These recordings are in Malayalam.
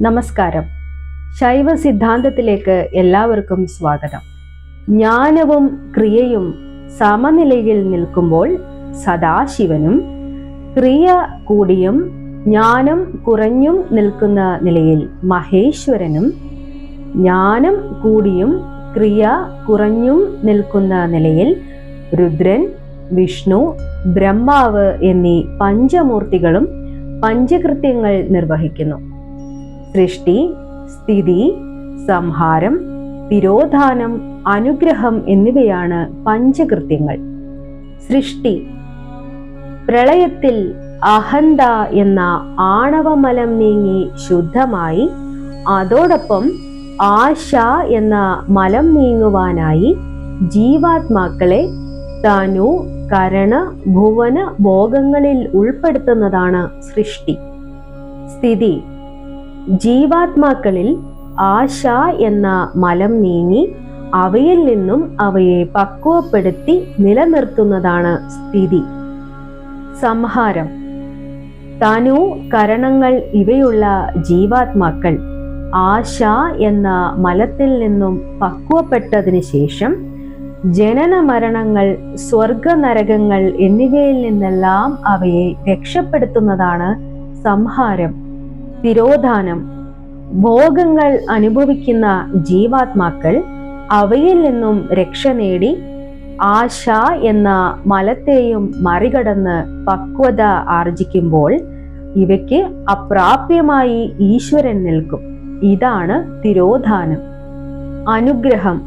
നമസ്കാരം. ശൈവ സിദ്ധാന്തത്തിലേക്ക് എല്ലാവർക്കും സ്വാഗതം. ജ്ഞാനവും ക്രിയയും സമനിലയിൽ നിൽക്കുമ്പോൾ സദാശിവനും ക്രിയ കൂടിയും ജ്ഞാനം കുറഞ്ഞും നിൽക്കുന്ന നിലയിൽ മഹേശ്വരനും ജ്ഞാനം കൂടിയും ക്രിയ കുറഞ്ഞും നിൽക്കുന്ന നിലയിൽ രുദ്രൻ വിഷ്ണു ബ്രഹ്മാവ് എന്നീ പഞ്ചമൂർത്തികളും പഞ്ചകൃത്യങ്ങൾ നിർവഹിക്കുന്നു. സൃഷ്ടി സ്ഥിതി സംഹാരം തിരോധാനം അനുഗ്രഹം എന്നിവയാണ് പഞ്ചകൃത്യങ്ങൾ. സൃഷ്ടി. പ്രളയത്തിൽ അഹന്ത എന്ന ആണവമലം നീങ്ങി ശുദ്ധമായി അതോടൊപ്പം ആശ എന്ന മലം നീങ്ങുവാനായി ജീവാത്മാക്കളെ തനു കരണ ഭുവന ഭോഗങ്ങളിൽ ഉൾപ്പെടുത്തുന്നതാണ് സൃഷ്ടി. സ്ഥിതി. ജീവാത്മാക്കളിൽ ആശ എന്ന മലം നീങ്ങി അവയിൽ നിന്നും അവയെ പക്വപ്പെടുത്തി നിലനിർത്തുന്നതാണ് സ്ഥിതി. സംഹാരം. തനു കരണങ്ങൾ ഇവയുള്ള ജീവാത്മാക്കൾ ആശ എന്ന മലത്തിൽ നിന്നും പക്വപ്പെട്ടതിന് ശേഷം ജനന മരണങ്ങൾ സ്വർഗനരകങ്ങൾ എന്നിവയിൽ നിന്നെല്ലാം അവയെ രക്ഷപ്പെടുത്തുന്നതാണ് സംഹാരം. തിരോധാനം ഭോഗങ്ങൾ അനുഭവിക്കുന്ന ജീവാത്മാക്കൾ അവയിൽ നിന്നും രക്ഷ നേടി ആശ എന്ന മലത്തെയും മറികടന്ന് പക്വത ആർജിക്കുമ്പോൾ ഇവയ്ക്ക് അപ്രാപ്യമായി ഈശ്വരൻ നിൽക്കും. ഇതാണ് തിരോധാനം. അനുഗ്രഹം.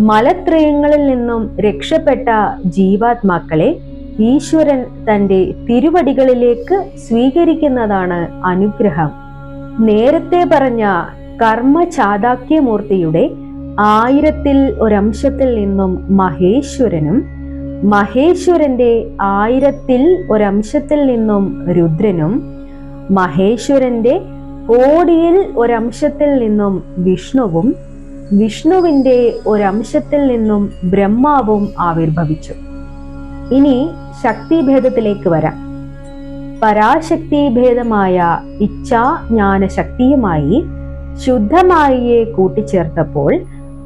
മലത്രയങ്ങളിൽ നിന്നും രക്ഷപ്പെട്ട ജീവാത്മാക്കളെ ഈശ്വരൻ തന്റെ തിരുവടികളിലേക്ക് സ്വീകരിക്കുന്നതാണ് അനുഗ്രഹം. നേരത്തെ പറഞ്ഞ കർമ്മ ചാതാക്യമൂർത്തിയുടെ ആയിരത്തിൽ ഒരംശത്തിൽ നിന്നും മഹേശ്വരനും മഹേശ്വരന്റെ ആയിരത്തിൽ ഒരംശത്തിൽ നിന്നും രുദ്രനും മഹേശ്വരന്റെ കോടിയിൽ ഒരംശത്തിൽ നിന്നും വിഷ്ണുവും വിഷ്ണുവിന്റെ ഒരംശത്തിൽ നിന്നും ബ്രഹ്മാവും ആവിർഭവിച്ചു. ഇനി ശക്തിഭേദത്തിലേക്ക് വരാം. പരാശക്തി ഭേദമായ ഇച്ഛാ ജ്ഞാന ശക്തിയുമായി ശുദ്ധമായിയെ കൂട്ടിച്ചേർത്തപ്പോൾ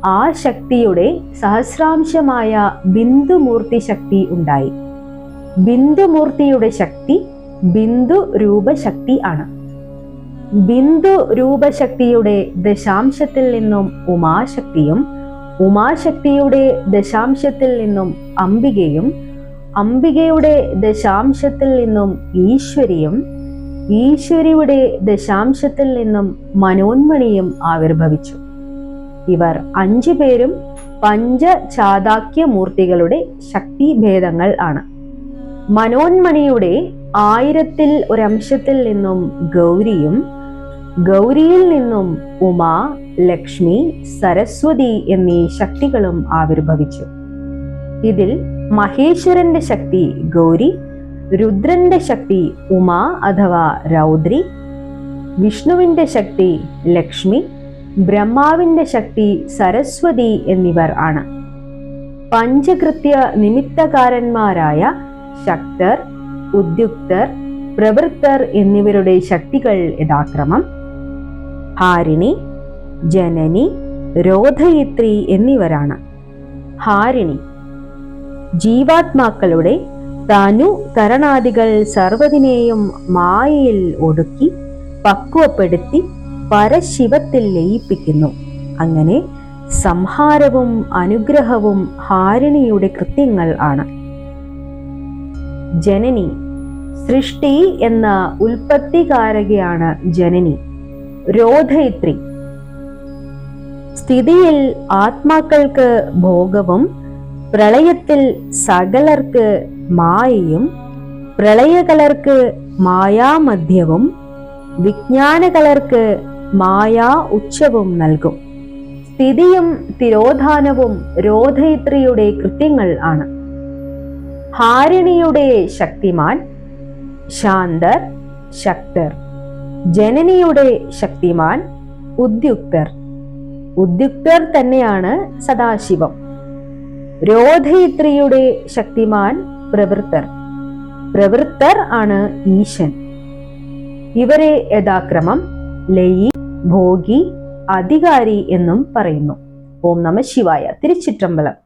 ആ ശക്തിയുടെ സഹസ്രാംശമായ ബിന്ദുമൂർത്തി ശക്തി ഉണ്ടായി. ബിന്ദുമൂർത്തിയുടെ ശക്തി ബിന്ദു രൂപശക്തി ആണ്. ബിന്ദു രൂപശക്തിയുടെ ദശാംശത്തിൽ നിന്നും ഉമാശക്തിയും ഉമാശക്തിയുടെ ദശാംശത്തിൽ നിന്നും അംബികയും അംബികയുടെ ദശാംശത്തിൽ നിന്നും ഈശ്വരിയും ഈശ്വരിയുടെ ദശാംശത്തിൽ നിന്നും മനോന്മണിയും ആവിർഭവിച്ചു. ഇവർ അഞ്ചു പേരും പഞ്ചചാതാക്യമൂർത്തികളുടെ ശക്തിഭേദങ്ങൾ ആണ്. മനോന്മണിയുടെ ആയിരത്തിൽ ഒരംശത്തിൽ നിന്നും ഗൗരിയും ഗൗരിയിൽ നിന്നും ഉമ ലക്ഷ്മി സരസ്വതി എന്നീ ശക്തികളും ആവിർഭവിച്ചു. ഇതിൽ മഹേശ്വരന്റെ ശക്തി ഗൗരി രുദ്രന്റെ ശക്തി ഉമ അഥവാ രൗദ്രി വിഷ്ണുവിന്റെ ശക്തി ലക്ഷ്മി ബ്രഹ്മാവിന്റെ ശക്തി സരസ്വതി എന്നിവർ ആണ്. പഞ്ചകൃത്യ നിമിത്തകാരന്മാരായ ശക്തർ ഉദ്യുക്തർ പ്രവൃത്തർ എന്നിവരുടെ ശക്തികൾ യഥാക്രമം. ഹാരിണി ജനനി രോധയിത്രി എന്നിവരാണ്. ഹാരിണി ജീവാത്മാക്കളുടെ തനു തരണാദികൾ സർവതിനെയും മായയിൽ ഒടുക്കി പക്വപ്പെടുത്തി പരശിവത്തിൽ ലയിപ്പിക്കുന്നു. അങ്ങനെ സംഹാരവും അനുഗ്രഹവും ഹാരിണിയുടെ കൃത്യങ്ങൾ ആണ്. ജനനി സൃഷ്ടി എന്ന ഉൽപ്പത്തികാരകയാണ് ജനനി. രോധയിത്രി. സ്ഥിതിയിൽ ആത്മാക്കൾക്ക് ഭോഗവും പ്രളയത്തിൽ സകലർക്ക് മായയും പ്രളയകലർക്ക് മായാമധ്യവും വിജ്ഞാനകലർക്ക് മായാ ഉച്ചവും നൽകും. സ്ഥിതിയും തിരോധാനവും രോധയിത്രിയുടെ കൃത്യങ്ങൾ ആണ്. ഹാരിണിയുടെ ശക്തിമാൻ ശാന്തർ ശക്തർ. ജനനിയുടെ ശക്തിമാൻ ഉദ്യുക്തർ. ഉദ്യുക്തർ തന്നെയാണ് സദാശിവം. രോധയിത്രിയുടെ ശക്തിമാൻ പ്രവൃത്തർ. പ്രവൃത്തർ ആണ് ഈശൻ. ഇവരെ യഥാക്രമം ലയി ഭോഗി അധികാരി എന്നും പറയുന്നു. ഓം നമ ശിവായ. തിരുച്ചിറ്റമ്പലം.